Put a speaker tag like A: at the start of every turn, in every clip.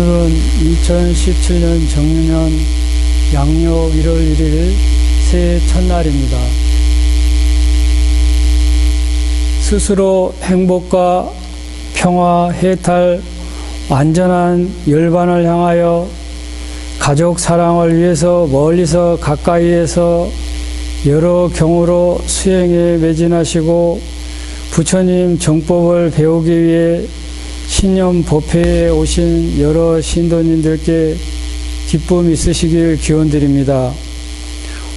A: 오늘은 2017년 정유년 양력 1월 1일 새해 첫날입니다. 스스로 행복과 평화, 해탈, 완전한 열반을 향하여 가족 사랑을 위해서 멀리서 가까이에서 여러 경우로 수행에 매진하시고 부처님 정법을 배우기 위해 신념 법회에 오신 여러 신도님들께 기쁨 있으시길 기원드립니다.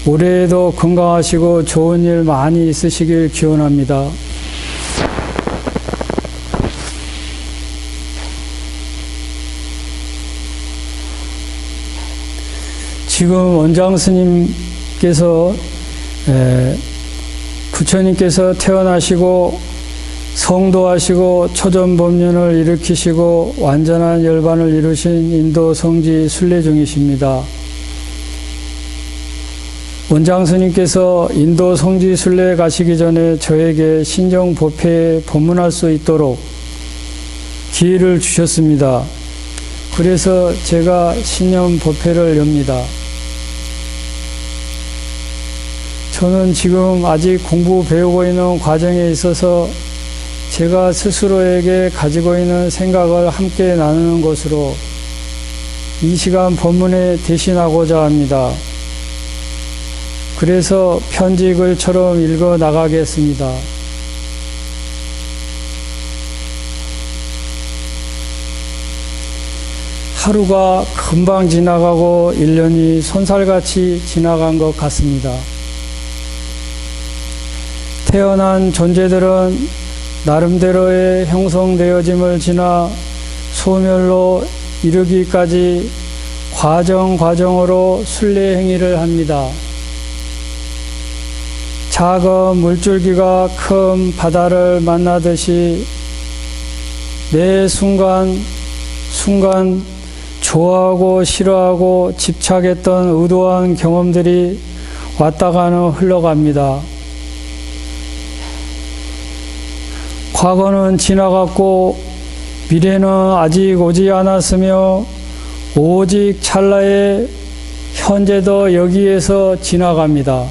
A: 올해에도 건강하시고 좋은 일 많이 있으시길 기원합니다. 지금 원장 스님께서 에, 부처님께서 태어나시고 성도하시고 초전법륜을 일으키시고 완전한 열반을 이루신 인도 성지 순례 중이십니다. 원장 스님께서 인도 성지 순례 가시기 전에 저에게 신정 법회에 법문할 수 있도록 기회를 주셨습니다. 그래서 제가 신념 법회를 엽니다. 저는 지금 아직 공부 배우고 있는 과정에 있어서 제가 스스로에게 가지고 있는 생각을 함께 나누는 것으로 이 시간 법문에 대신하고자 합니다. 그래서 편지 글처럼 읽어 나가겠습니다. 하루가 금방 지나가고 1년이 손살같이 지나간 것 같습니다. 태어난 존재들은 나름대로의 형성되어짐을 지나 소멸로 이르기까지 과정 과정으로 순례 행위를 합니다. 작은 물줄기가 큰 바다를 만나듯이 매 순간 순간 좋아하고 싫어하고 집착했던 의도한 경험들이 왔다 가는 흘러갑니다. 과거는 지나갔고 미래는 아직 오지 않았으며 오직 찰나의 현재도 여기에서 지나갑니다.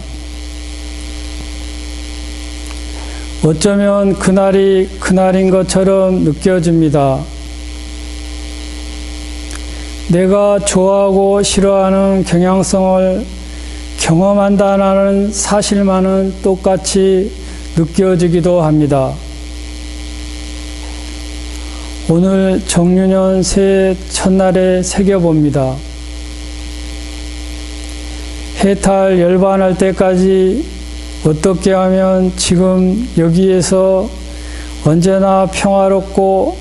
A: 어쩌면 그날이 그날인 것처럼 느껴집니다. 내가 좋아하고 싫어하는 경향성을 경험한다는 사실만은 똑같이 느껴지기도 합니다. 오늘 정유년 새해 첫날에 새겨봅니다. 해탈 열반할 때까지 어떻게 하면 지금 여기에서 언제나 평화롭고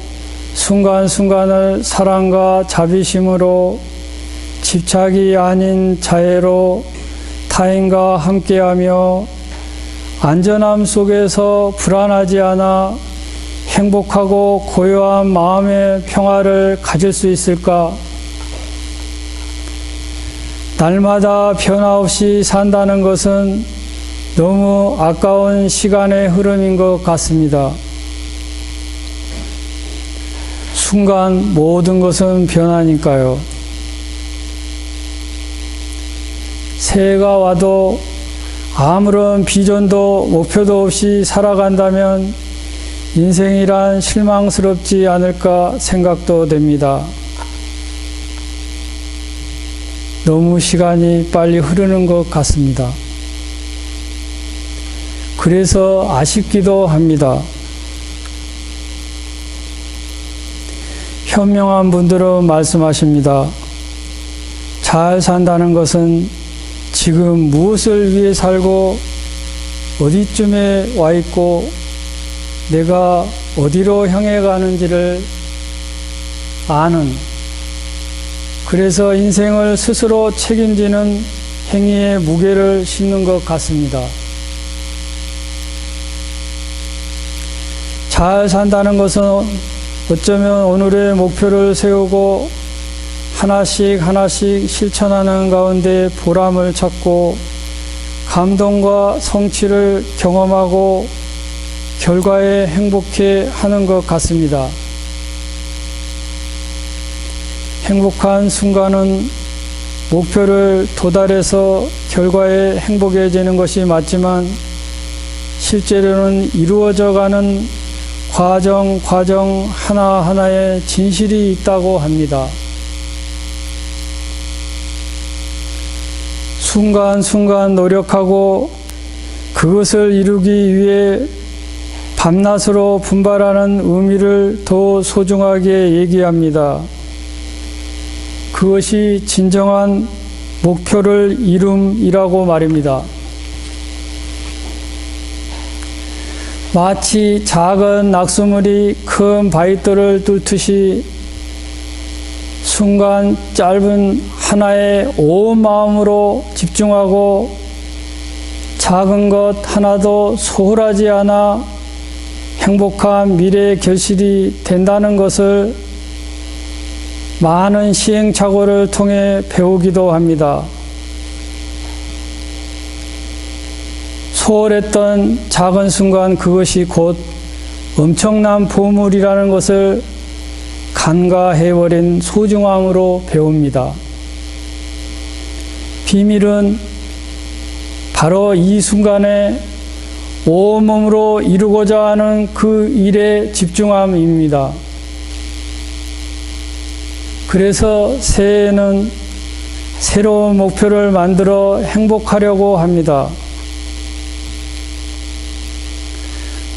A: 순간순간을 사랑과 자비심으로 집착이 아닌 자애로 타인과 함께하며 안전함 속에서 불안하지 않아 행복하고 고요한 마음의 평화를 가질 수 있을까? 날마다 변화 없이 산다는 것은 너무 아까운 시간의 흐름인 것 같습니다. 순간 모든 것은 변하니까요. 새해가 와도 아무런 비전도 목표도 없이 살아간다면 인생이란 실망스럽지 않을까 생각도 됩니다. 너무 시간이 빨리 흐르는 것 같습니다. 그래서 아쉽기도 합니다. 현명한 분들은 말씀하십니다. 잘 산다는 것은 지금 무엇을 위해 살고 어디쯤에 와 있고 내가 어디로 향해 가는지를 아는 그래서 인생을 스스로 책임지는 행위의 무게를 싣는 것 같습니다. 잘 산다는 것은 어쩌면 오늘의 목표를 세우고 하나씩 하나씩 실천하는 가운데 보람을 찾고 감동과 성취를 경험하고 결과에 행복해 하는 것 같습니다. 행복한 순간은 목표를 도달해서 결과에 행복해지는 것이 맞지만 실제로는 이루어져 가는 과정, 과정 하나하나에 진실이 있다고 합니다. 순간순간 노력하고 그것을 이루기 위해 밤낮으로 분발하는 의미를 더 소중하게 얘기합니다. 그것이 진정한 목표를 이룸이라고 말입니다. 마치 작은 낙수물이 큰 바위돌을 뚫듯이 순간 짧은 하나에 온 마음으로 집중하고 작은 것 하나도 소홀하지 않아 행복한 미래의 결실이 된다는 것을 많은 시행착오를 통해 배우기도 합니다. 소홀했던 작은 순간 그것이 곧 엄청난 보물이라는 것을 간과해버린 소중함으로 배웁니다. 비밀은 바로 이 순간에 온몸으로 이루고자 하는 그 일에 집중함입니다. 그래서 새해에는 새로운 목표를 만들어 행복하려고 합니다.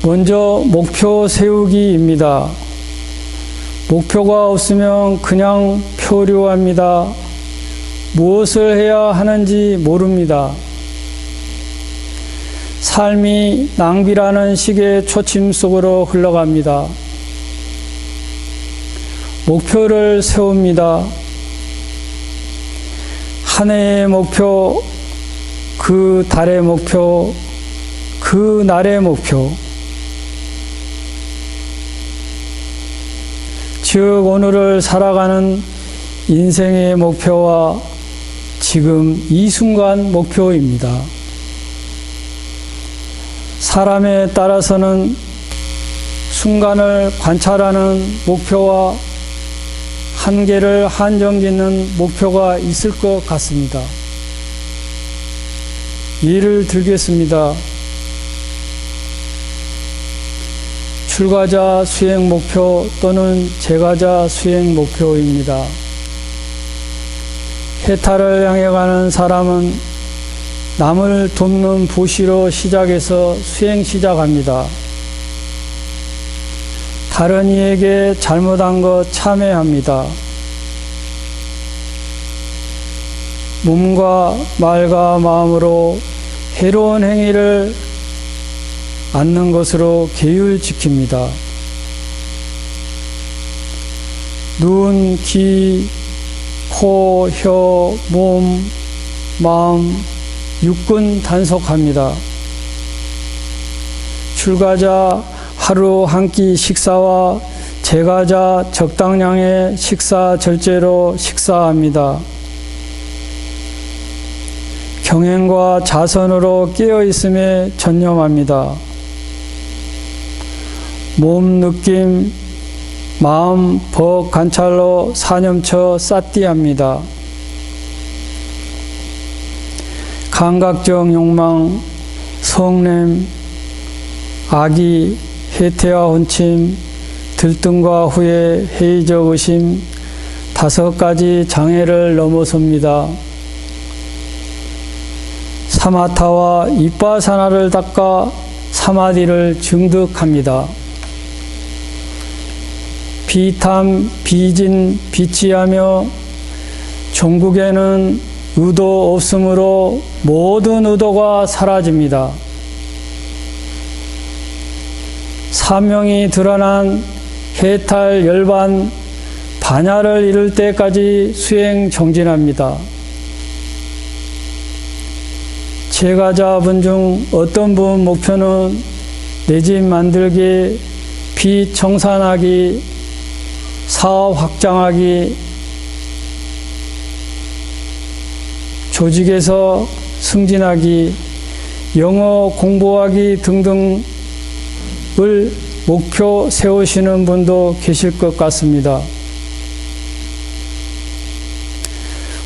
A: 먼저 목표 세우기입니다. 목표가 없으면 그냥 표류합니다. 무엇을 해야 하는지 모릅니다. 삶이 낭비라는 식의 초침 속으로 흘러갑니다. 목표를 세웁니다. 한 해의 목표, 그 달의 목표, 그 날의 목표. 즉, 오늘을 살아가는 인생의 목표와 지금 이 순간 목표입니다. 사람에 따라서는 순간을 관찰하는 목표와 한계를 한정짓는 목표가 있을 것 같습니다. 예를 들겠습니다. 출가자 수행 목표 또는 재가자 수행 목표입니다. 해탈을 향해 가는 사람은 남을 돕는 부시로 시작해서 수행 시작합니다. 다른 이에게 잘못한 것 참회합니다. 몸과 말과 마음으로 해로운 행위를 않는 것으로 계율 지킵니다. 눈, 귀, 코, 혀, 몸, 마음, 육군 단속합니다. 출가자 하루 한 끼 식사와 제가자 적당량의 식사 절제로 식사합니다. 경행과 자선으로 깨어 있음에 전념합니다. 몸 느낌, 마음 법 관찰로 사념처 쌓띠합니다. 감각적 욕망, 성냄, 악이, 해태와 혼침, 들뜸과 후회, 회의적 의심, 다섯 가지 장애를 넘어섭니다. 사마타와 이빠사나를 닦아 사마디를 증득합니다. 비탐, 비진, 비치하며 종국에는 의도 없으므로 모든 의도가 사라집니다. 사명이 드러난 해탈 열반 반야를 이룰 때까지 수행 정진합니다. 제가자분 중 어떤 분 목표는 내 집 만들기, 빚 청산하기, 사업 확장하기, 조직에서 승진하기, 영어 공부하기 등등을 목표 세우시는 분도 계실 것 같습니다.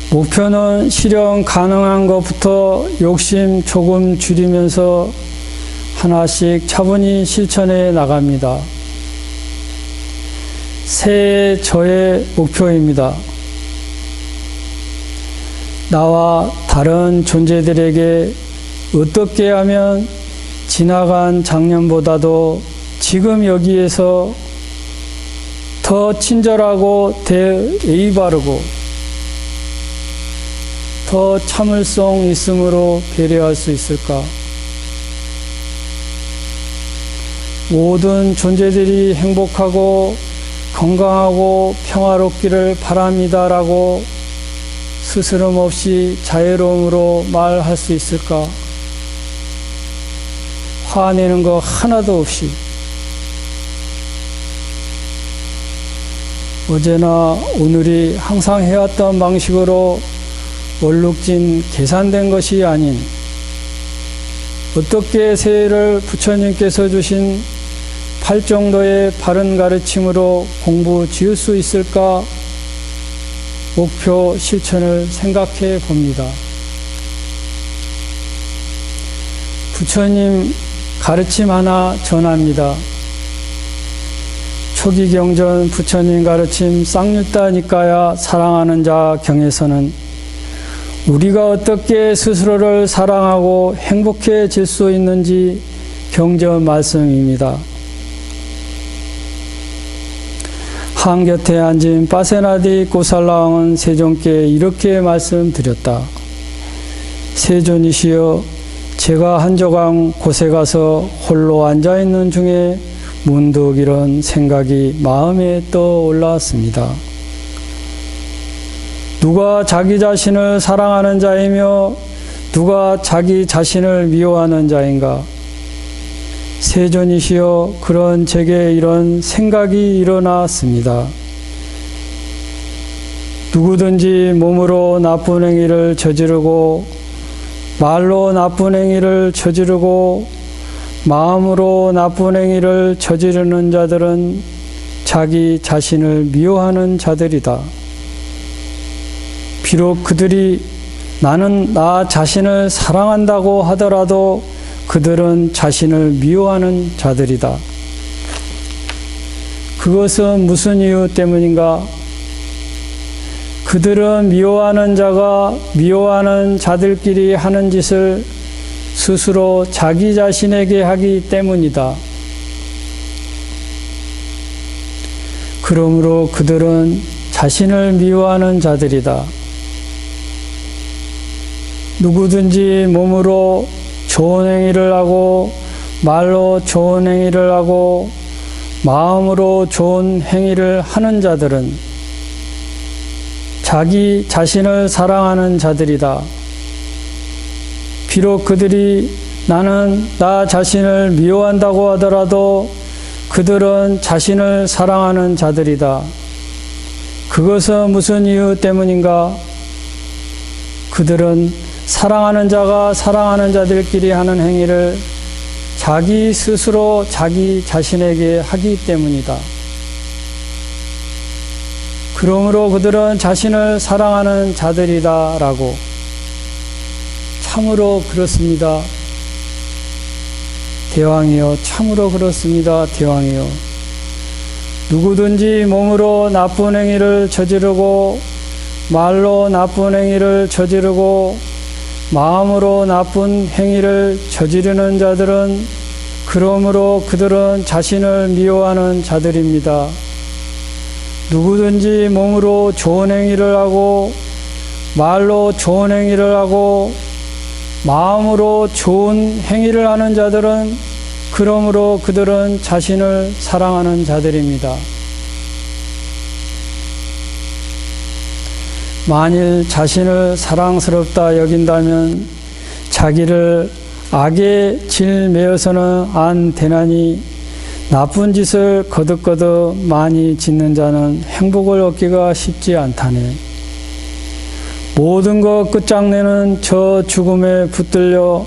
A: 목표는 실현 가능한 것부터 욕심 조금 줄이면서 하나씩 차분히 실천해 나갑니다. 새해 저의 목표입니다. 나와 다른 존재들에게 어떻게 하면 지나간 작년보다도 지금 여기에서 더 친절하고 대의 바르고 더 참을성 있음으로 배려할 수 있을까? 모든 존재들이 행복하고 건강하고 평화롭기를 바랍니다라고 스스럼 없이 자유로움으로 말할 수 있을까? 화내는 거 하나도 없이 어제나 오늘이 항상 해왔던 방식으로 얼룩진 계산된 것이 아닌 어떻게 새해를 부처님께서 주신 팔 정도의 바른 가르침으로 공부 지을 수 있을까 목표 실천을 생각해 봅니다. 부처님 가르침 하나 전합니다. 초기 경전 부처님 가르침 쌍률다니까야 사랑하는 자 경에서는 우리가 어떻게 스스로를 사랑하고 행복해질 수 있는지 경전 말씀입니다. 한 곁에 앉은 파세나디 고살라왕은 세존께 이렇게 말씀드렸다. 세존이시여 제가 한 조각 곳에 가서 홀로 앉아 있는 중에 문득 이런 생각이 마음에 떠올랐습니다. 누가 자기 자신을 사랑하는 자이며 누가 자기 자신을 미워하는 자인가? 세존이시여 그런 제게 이런 생각이 일어났습니다. 누구든지 몸으로 나쁜 행위를 저지르고 말로 나쁜 행위를 저지르고 마음으로 나쁜 행위를 저지르는 자들은 자기 자신을 미워하는 자들이다. 비록 그들이 나는 나 자신을 사랑한다고 하더라도 그들은 자신을 미워하는 자들이다. 그것은 무슨 이유 때문인가? 그들은 미워하는 자가 미워하는 자들끼리 하는 짓을 스스로 자기 자신에게 하기 때문이다. 그러므로 그들은 자신을 미워하는 자들이다. 누구든지 몸으로 좋은 행위를 하고 말로 좋은 행위를 하고 마음으로 좋은 행위를 하는 자들은 자기 자신을 사랑하는 자들이다. 비록 그들이 나는 나 자신을 미워한다고 하더라도 그들은 자신을 사랑하는 자들이다. 그것은 무슨 이유 때문인가? 그들은 사랑하는 자가 사랑하는 자들끼리 하는 행위를 자기 스스로 자기 자신에게 하기 때문이다. 그러므로 그들은 자신을 사랑하는 자들이다 라고 참으로 그렇습니다. 대왕이여 참으로 그렇습니다. 대왕이여 누구든지 몸으로 나쁜 행위를 저지르고 말로 나쁜 행위를 저지르고 마음으로 나쁜 행위를 저지르는 자들은 그러므로 그들은 자신을 미워하는 자들입니다. 누구든지 몸으로 좋은 행위를 하고 말로 좋은 행위를 하고 마음으로 좋은 행위를 하는 자들은 그러므로 그들은 자신을 사랑하는 자들입니다. 만일 자신을 사랑스럽다 여긴다면 자기를 악에 질매어서는 안 되나니 나쁜 짓을 거듭거듭 많이 짓는 자는 행복을 얻기가 쉽지 않다네. 모든 것 끝장내는 저 죽음에 붙들려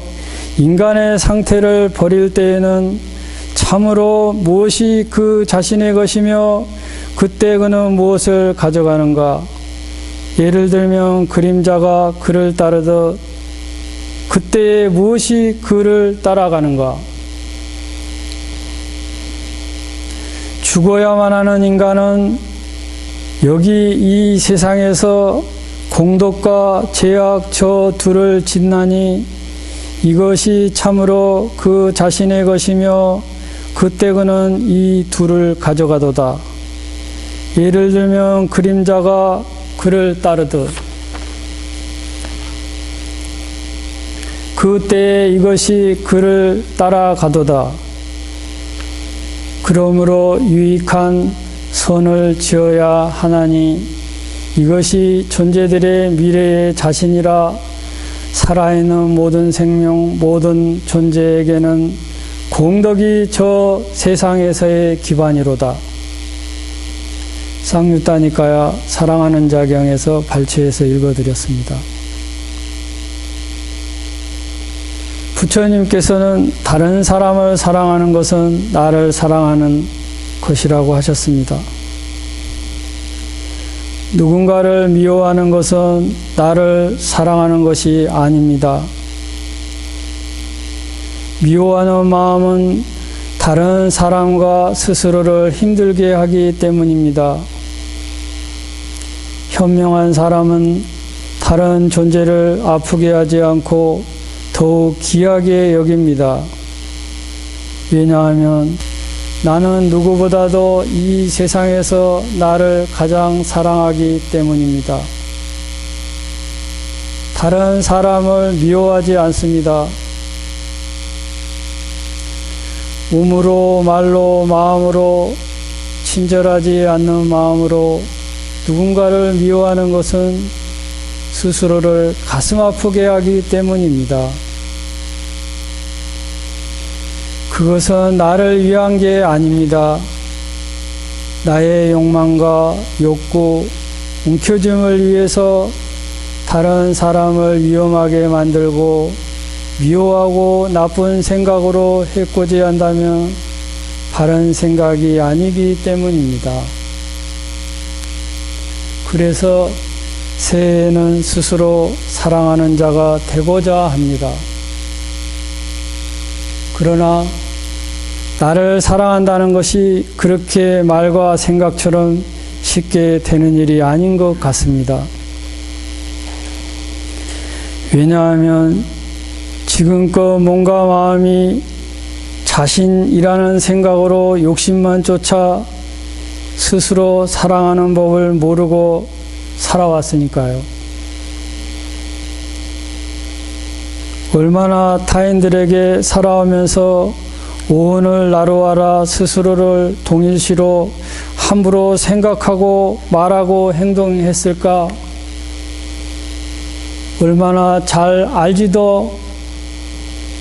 A: 인간의 상태를 버릴 때에는 참으로 무엇이 그 자신의 것이며 그때 그는 무엇을 가져가는가? 예를 들면 그림자가 그를 따르듯 그때에 무엇이 그를 따라가는가? 죽어야만 하는 인간은 여기 이 세상에서 공덕과 제약 저 둘을 짓나니 이것이 참으로 그 자신의 것이며 그때 그는 이 둘을 가져가도다. 예를 들면 그림자가 그를 따르듯 그때에 이것이 그를 따라가도다. 그러므로 유익한 선을 지어야 하나니 이것이 존재들의 미래의 자신이라 살아있는 모든 생명, 모든 존재에게는 공덕이 저 세상에서의 기반이로다. 쌍유따니까야 사랑하는 자경에서 발췌해서 읽어드렸습니다. 부처님께서는 다른 사람을 사랑하는 것은 나를 사랑하는 것이라고 하셨습니다. 누군가를 미워하는 것은 나를 사랑하는 것이 아닙니다. 미워하는 마음은 다른 사람과 스스로를 힘들게 하기 때문입니다. 현명한 사람은 다른 존재를 아프게 하지 않고 더욱 귀하게 여깁니다. 왜냐하면 나는 누구보다도 이 세상에서 나를 가장 사랑하기 때문입니다. 다른 사람을 미워하지 않습니다. 몸으로, 말로, 마음으로 친절하지 않는 마음으로 누군가를 미워하는 것은 스스로를 가슴 아프게 하기 때문입니다. 그것은 나를 위한 게 아닙니다. 나의 욕망과 욕구, 움켜짐을 위해서 다른 사람을 위험하게 만들고 미워하고 나쁜 생각으로 해코지 한다면 바른 생각이 아니기 때문입니다. 그래서 새해에는 스스로 사랑하는 자가 되고자 합니다. 그러나 나를 사랑한다는 것이 그렇게 말과 생각처럼 쉽게 되는 일이 아닌 것 같습니다. 왜냐하면 지금껏 몸과 마음이 자신이라는 생각으로 욕심만 쫓아 스스로 사랑하는 법을 모르고 살아왔으니까요. 얼마나 타인들에게 살아오면서 오은을 나루하라 스스로를 동일시로 함부로 생각하고 말하고 행동했을까? 얼마나 잘 알지도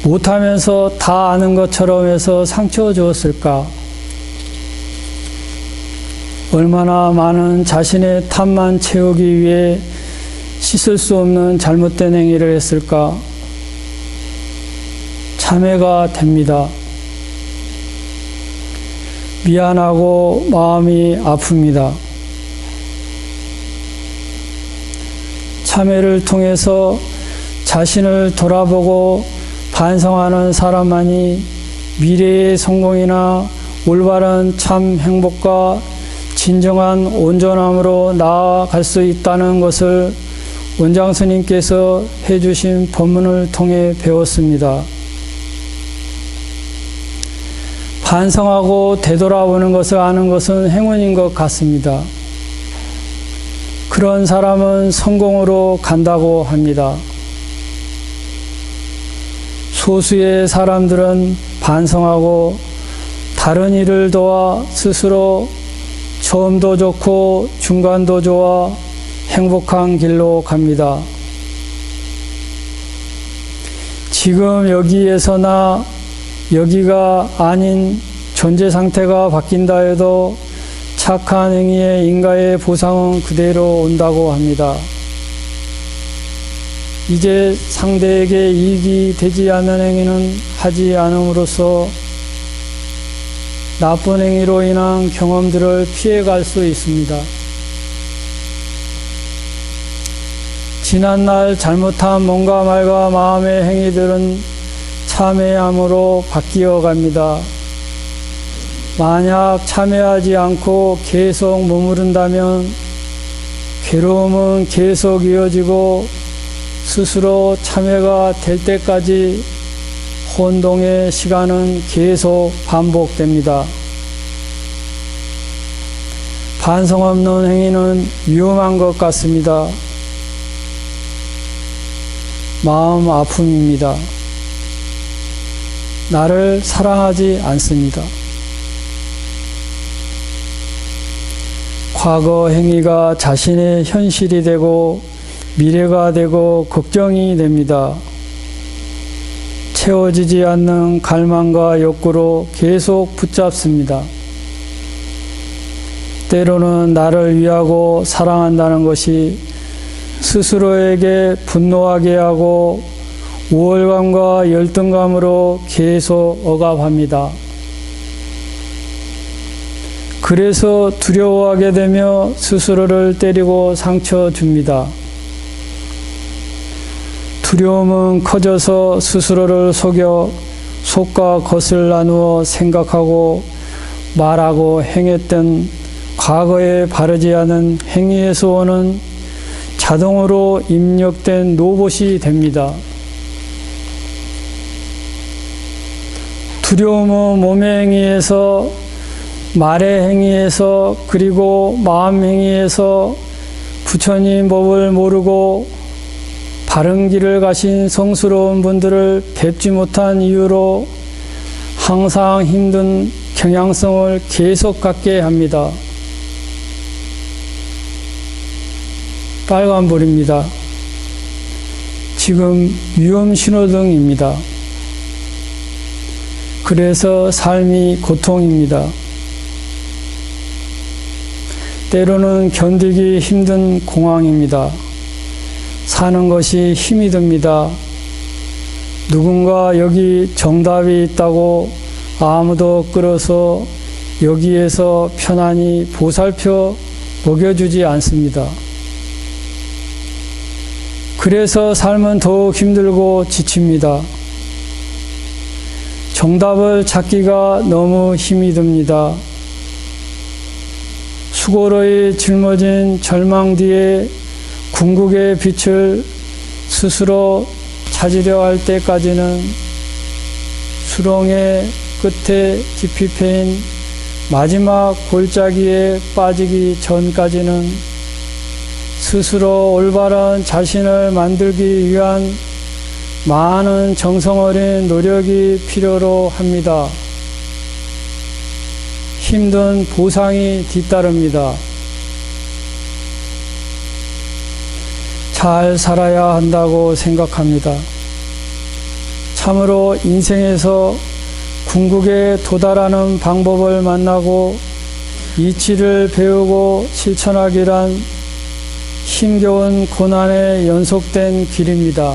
A: 못하면서 다 아는 것처럼 해서 상처 주었을까? 얼마나 많은 자신의 탐만 채우기 위해 씻을 수 없는 잘못된 행위를 했을까? 참회가 됩니다. 미안하고 마음이 아픕니다. 참회를 통해서 자신을 돌아보고 반성하는 사람만이 미래의 성공이나 올바른 참 행복과 진정한 온전함으로 나아갈 수 있다는 것을 원장 스님께서 해주신 법문을 통해 배웠습니다. 반성하고 되돌아오는 것을 아는 것은 행운인 것 같습니다. 그런 사람은 성공으로 간다고 합니다. 소수의 사람들은 반성하고 다른 일을 도와 스스로 처음도 좋고 중간도 좋아 행복한 길로 갑니다. 지금 여기에서나 여기가 아닌 존재 상태가 바뀐다 해도 착한 행위의 인가의 보상은 그대로 온다고 합니다. 이제 상대에게 이익이 되지 않는 행위는 하지 않음으로써 나쁜 행위로 인한 경험들을 피해갈 수 있습니다. 지난날 잘못한 몸과 말과 마음의 행위들은 참회함으로 바뀌어 갑니다. 만약 참회하지 않고 계속 머무른다면 괴로움은 계속 이어지고 스스로 참회가 될 때까지 혼동의 시간은 계속 반복됩니다. 반성 없는 행위는 위험한 것 같습니다. 마음 아픔입니다. 나를 사랑하지 않습니다. 과거 행위가 자신의 현실이 되고 미래가 되고 걱정이 됩니다. 채워지지 않는 갈망과 욕구로 계속 붙잡습니다. 때로는 나를 위하고 사랑한다는 것이 스스로에게 분노하게 하고 우월감과 열등감으로 계속 억압합니다. 그래서 두려워하게 되며 스스로를 때리고 상처 줍니다. 두려움은 커져서 스스로를 속여 속과 겉을 나누어 생각하고 말하고 행했던 과거에 바르지 않은 행위에서 오는 자동으로 입력된 로봇이 됩니다. 두려움은 몸의 행위에서 말의 행위에서 그리고 마음 행위에서 부처님 법을 모르고 바른 길을 가신 성스러운 분들을 뵙지 못한 이유로 항상 힘든 경향성을 계속 갖게 합니다. 빨간불입니다. 지금 위험 신호등입니다. 그래서 삶이 고통입니다. 때로는 견디기 힘든 공황입니다. 사는 것이 힘이 듭니다. 누군가 여기 정답이 있다고 아무도 끌어서 여기에서 편안히 보살펴 먹여주지 않습니다. 그래서 삶은 더욱 힘들고 지칩니다. 정답을 찾기가 너무 힘이 듭니다. 수고로이 짊어진 절망 뒤에 궁극의 빛을 스스로 찾으려 할 때까지는 수렁의 끝에 깊이 패인 마지막 골짜기에 빠지기 전까지는 스스로 올바른 자신을 만들기 위한 많은 정성 어린 노력이 필요로 합니다. 힘든 보상이 뒤따릅니다. 잘 살아야 한다고 생각합니다. 참으로 인생에서 궁극에 도달하는 방법을 만나고 이치를 배우고 실천하기란 힘겨운 고난의 연속된 길입니다.